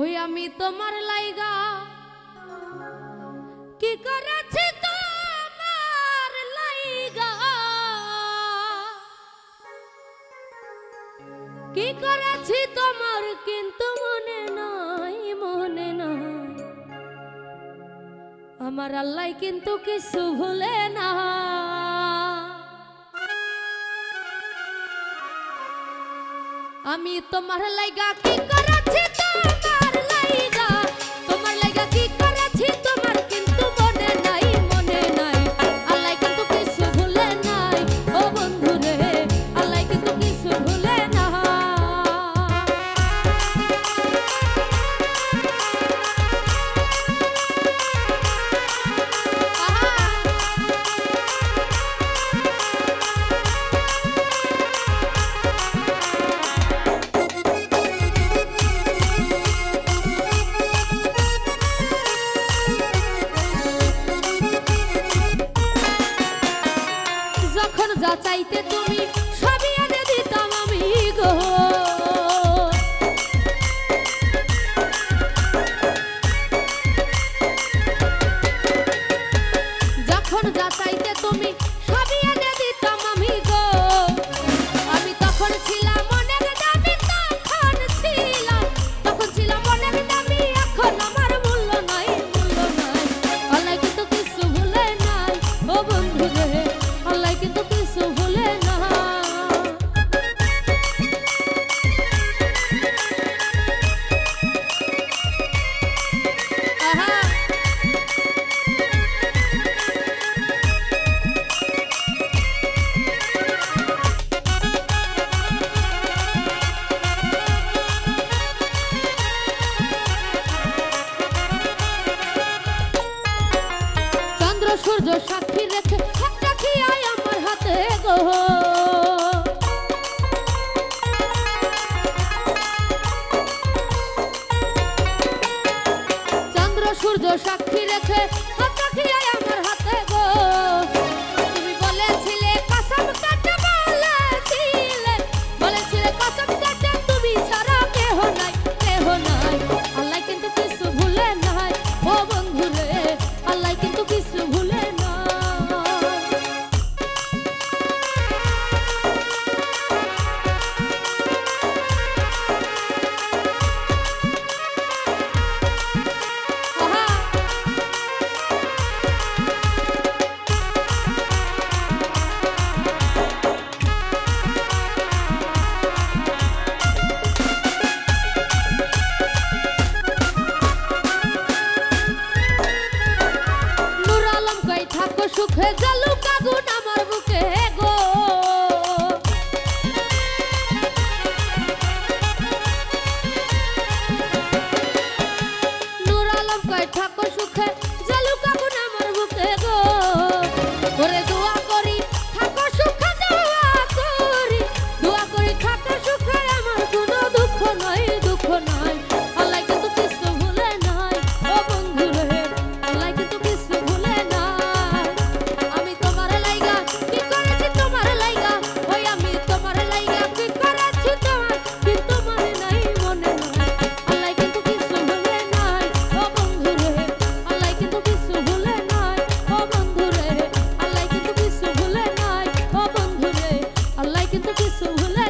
ওই আমি তোমার লাইগা। কি করেছি তোমার লাইগা? কি করেছি তোমার কিন্তু মনে নাই, মনে না আমার আল্লাহ কিন্তু কিছু ভুলে না। আমি তোমার লাইগা কি করেছি তোমার যা চাইতে তুমি সূর্য সাক্ষী রেখে একটা কি আয় আমার হাতে গো। চন্দ্র সূর্য সাক্ষী রেখে সুখে জ্বালুক আগুন আমার বুকে গো। sinto que sou